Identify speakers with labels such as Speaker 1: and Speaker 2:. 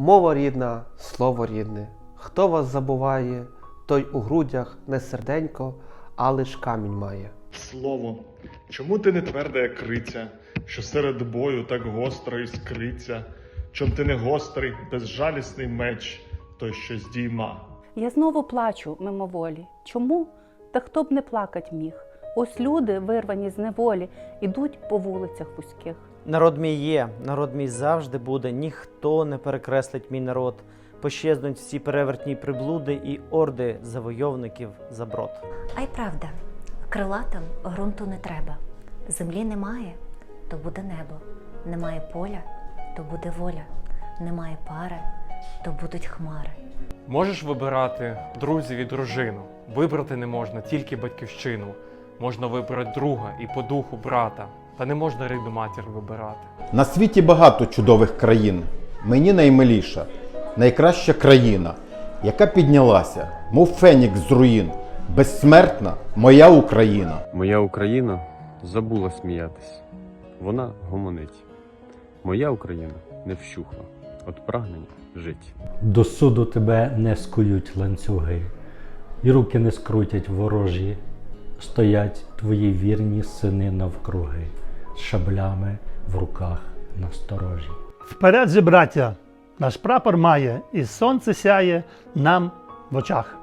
Speaker 1: Мова рідна, слово рідне. Хто вас забуває, той у грудях не серденько, а лиш камінь має.
Speaker 2: Слово, чому ти не тверда, як криця, що серед бою так гостро іскриться? Чом ти не гострий, безжалісний меч, той, що здійма?
Speaker 3: Я знову плачу мимоволі. Чому? Та хто б не плакать міг? Ось люди, вирвані з неволі, ідуть по вулицях вузьких.
Speaker 4: Народ мій є, народ мій завжди буде, ніхто не перекреслить мій народ. Пощезнуть всі перевертні приблуди і орди завойовників за брод.
Speaker 5: А й правда, крилатим ґрунту не треба. Землі немає, то буде небо. Немає поля, то буде воля. Немає пари, то будуть хмари.
Speaker 6: Можеш вибирати друзів і дружину. Вибрати не можна тільки батьківщину. Можна вибрати друга і по духу брата, та не можна рідну матір вибирати.
Speaker 7: На світі багато чудових країн. Мені наймиліша, найкраща країна, яка піднялася, мов фенікс з руїн. Безсмертна моя Україна.
Speaker 8: Моя Україна забула сміятись. Вона гомонить. Моя Україна не вщухла від прагнення жить.
Speaker 9: До суду тебе не скують ланцюги, і руки не скрутять ворожі. Стоять твої вірні сини навкруги, шаблями в руках насторожі.
Speaker 10: Вперед же, браття! Наш прапор має, і сонце сяє нам в очах.